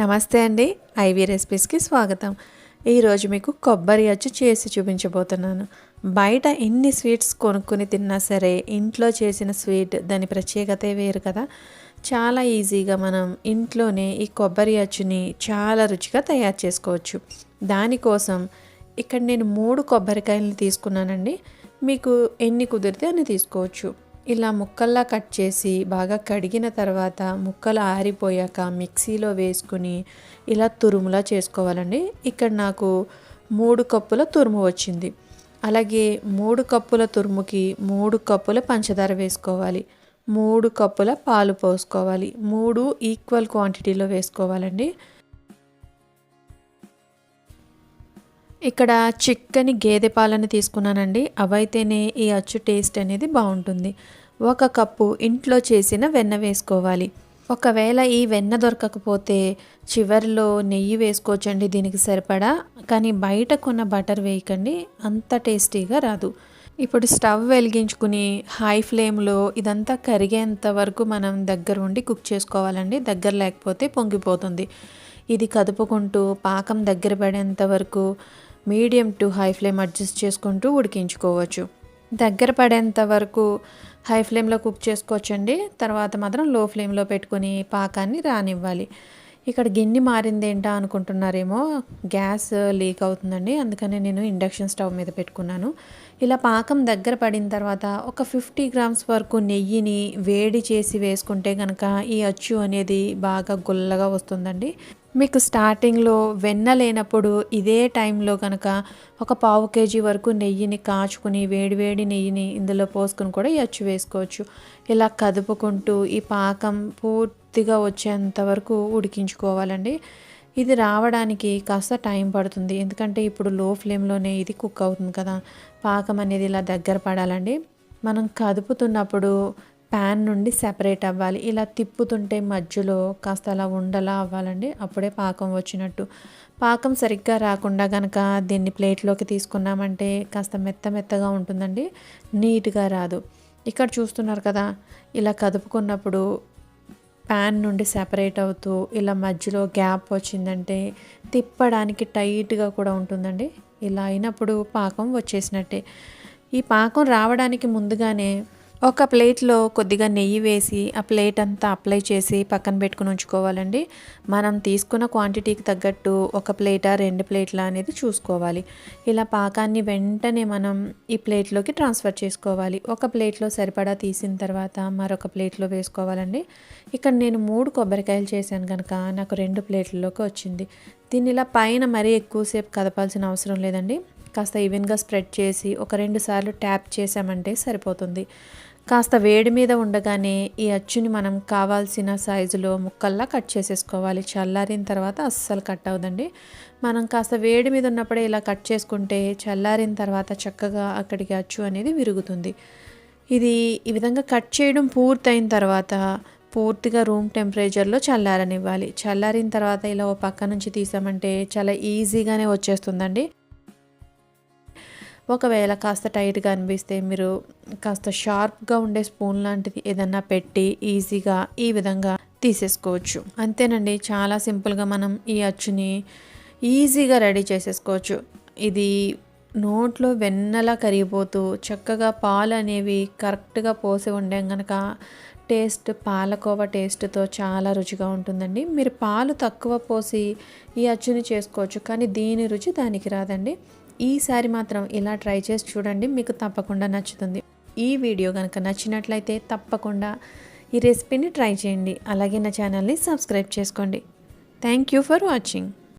నమస్తే అండి ఐవీ రెసిపీస్కి స్వాగతం. ఈరోజు మీకు కొబ్బరి అచ్చు చేసి చూపించబోతున్నాను. బయట ఎన్ని స్వీట్స్ కొనుక్కొని తిన్నా సరే ఇంట్లో చేసిన స్వీట్ దాని ప్రత్యేకతే వేరు కదా. చాలా ఈజీగా మనం ఇంట్లోనే ఈ కొబ్బరి అచ్చుని చాలా రుచిగా తయారు చేసుకోవచ్చు. దానికోసం ఇక్కడ నేను మూడు కొబ్బరికాయలను తీసుకున్నానండి. మీకు ఎన్ని కుదిరితే అన్ని తీసుకోవచ్చు. ఇలా ముక్కల్లా కట్ చేసి బాగా కడిగిన తర్వాత ముక్కలు ఆరిపోయాక మిక్సీలో వేసుకుని ఇలా తురుములా చేసుకోవాలండి. ఇక్కడ నాకు మూడు కప్పుల తురుము వచ్చింది. అలాగే మూడు కప్పుల తురుముకి మూడు కప్పుల పంచదార వేసుకోవాలి. మూడు కప్పుల పాలు పోసుకోవాలి. మూడు ఈక్వల్ క్వాంటిటీలో వేసుకోవాలండి. ఇక్కడ చిక్కని గేదె పాలను తీసుకున్నానండి. అవైతేనే ఈ అచ్చు టేస్ట్ అనేది బాగుంటుంది. ఒక కప్పు ఇంట్లో చేసిన వెన్న వేసుకోవాలి. ఒకవేళ ఈ వెన్న దొరకకపోతే చివరిలో నెయ్యి వేసుకోవచ్చండి దీనికి సరిపడా. కానీ బయట కొన్న బటర్ వేయకండి అంత టేస్టీగా రాదు. ఇప్పుడు స్టవ్ వెలిగించుకుని హై ఫ్లేమ్లో ఇదంతా కరిగేంత వరకు మనం దగ్గర ఉండి కుక్ చేసుకోవాలండి. దగ్గర లేకపోతే పొంగిపోతుంది. ఇది కదుపుకుంటూ పాకం దగ్గర పడేంత వరకు medium to high flame adjust చేసుకుంటూ ఉడికించుకోవచ్చు. దగ్గర పడేంత వరకు హై ఫ్లేమ్లో కుక్ చేసుకోవచ్చండి. తర్వాత మాత్రం లో ఫ్లేమ్లో పెట్టుకొని పాకాన్ని రానివ్వాలి. ఇక్కడ గిన్నె మారింది ఏంటా అనుకుంటున్నారేమో గ్యాస్ లీక్ అవుతుందండి. అందుకనే నేను ఇండక్షన్ స్టవ్ మీద పెట్టుకున్నాను. ఇలా పాకం దగ్గర పడిన తర్వాత ఒక ఫిఫ్టీ గ్రామ్స్ వరకు నెయ్యిని వేడి చేసి వేసుకుంటే కనుక ఈ అచ్చు అనేది బాగా గుల్లగా వస్తుందండి. మీకు స్టార్టింగ్లో వెన్న లేనప్పుడు ఇదే టైంలో కనుక ఒక పావు కేజీ వరకు నెయ్యిని కాచుకుని వేడివేడి నెయ్యిని ఇందులో పోసుకొని కూడా ఈ వేసుకోవచ్చు. ఇలా కదుపుకుంటూ ఈ పాకం పూర్తిగా వచ్చేంత వరకు ఉడికించుకోవాలండి. ఇది రావడానికి కాస్త టైం పడుతుంది. ఎందుకంటే ఇప్పుడు లో ఫ్లేమ్లోనే ఇది కుక్ అవుతుంది కదా. పాకం అనేది ఇలా దగ్గర పడాలండి. మనం కదుపుతున్నప్పుడు ప్యాన్ నుండి సెపరేట్ అవ్వాలి. ఇలా తిప్పుతుంటే మధ్యలో కాస్త అలా ఉండలా అవ్వాలండి. అప్పుడే పాకం వచ్చినట్టు. పాకం సరిగ్గా రాకుండా కనుక దీన్ని ప్లేట్లోకి తీసుకున్నామంటే కాస్త మెత్త మెత్తగా ఉంటుందండి. నీట్గా రాదు. ఇక్కడ చూస్తున్నారు కదా ఇలా కదుపుకున్నప్పుడు ప్యాన్ నుండి సెపరేట్ అవుతూ ఇలా మధ్యలో గ్యాప్ వచ్చిందంటే తిప్పడానికి టైట్గా కూడా ఉంటుందండి. ఇలా అయినప్పుడు పాకం వచ్చేసినట్టే. ఈ పాకం రావడానికి ముందుగానే ఒక ప్లేట్లో కొద్దిగా నెయ్యి వేసి ఆ ప్లేట్ అంతా అప్లై చేసి పక్కన పెట్టుకుని ఉంచుకోవాలండి. మనం తీసుకున్న క్వాంటిటీకి తగ్గట్టు ఒక ప్లేటా రెండు ప్లేట్ల అనేది చూసుకోవాలి. ఇలా పాకాన్ని వెంటనే మనం ఈ ప్లేట్లోకి ట్రాన్స్ఫర్ చేసుకోవాలి. ఒక ప్లేట్లో సరిపడా తీసిన తర్వాత మరొక ప్లేట్లో వేసుకోవాలండి. ఇక్కడ నేను మూడు కొబ్బరికాయలు చేశాను కనుక నాకు రెండు ప్లేట్లలోకి వచ్చింది. దీన్ని ఇలా పైన మరీ ఎక్కువసేపు కదపాల్సిన అవసరం లేదండి. కాస్త ఈవెన్గా స్ప్రెడ్ చేసి ఒక రెండు సార్లు ట్యాప్ చేసామంటే సరిపోతుంది. కాస్త వేడి మీద ఉండగానే ఈ అచ్చుని మనం కావాల్సిన సైజులో ముక్కల్లా కట్ చేసేసుకోవాలి. చల్లారిన తర్వాత అస్సలు కట్ అవ్వదండి. మనం కాస్త వేడి మీద ఉన్నప్పుడే ఇలా కట్ చేసుకుంటే చల్లారిన తర్వాత చక్కగా అక్కడికి అచ్చు అనేది విరుగుతుంది. ఇది ఈ విధంగా కట్ చేయడం పూర్తయిన తర్వాత పూర్తిగా రూమ్ టెంపరేచర్లో చల్లారనివ్వాలి. చల్లారిన తర్వాత ఇలా ఓ పక్క నుంచి తీసామంటే చాలా ఈజీగానే వచ్చేస్తుందండి. ఒకవేళ కాస్త టైట్గా అనిపిస్తే మీరు కాస్త షార్ప్గా ఉండే స్పూన్ లాంటిది ఏదన్నా పెట్టి ఈజీగా ఈ విధంగా తీసేసుకోవచ్చు. అంతేనండి చాలా సింపుల్గా మనం ఈ అచ్చుని ఈజీగా రెడీ చేసేసుకోవచ్చు. ఇది నోట్లో వెన్నలా కరిగిపోతూ చక్కగా పాలు అనేవి కరెక్ట్గా పోసి ఉండే కనుక టేస్ట్ పాలకోవ టేస్ట్తో చాలా రుచిగా ఉంటుందండి. మీరు పాలు తక్కువ పోసి ఈ అచ్చుని చేసుకోవచ్చు కానీ దీని రుచి దానికి రాదండి. ఈసారి మాత్రం ఇలా ట్రై చేసి చూడండి మీకు తప్పకుండా నచ్చుతుంది. ఈ వీడియో కనుక నచ్చినట్లయితే తప్పకుండా ఈ రెసిపీని ట్రై చేయండి. అలాగే నా ఛానల్ని సబ్స్క్రైబ్ చేసుకోండి. Thank you for watching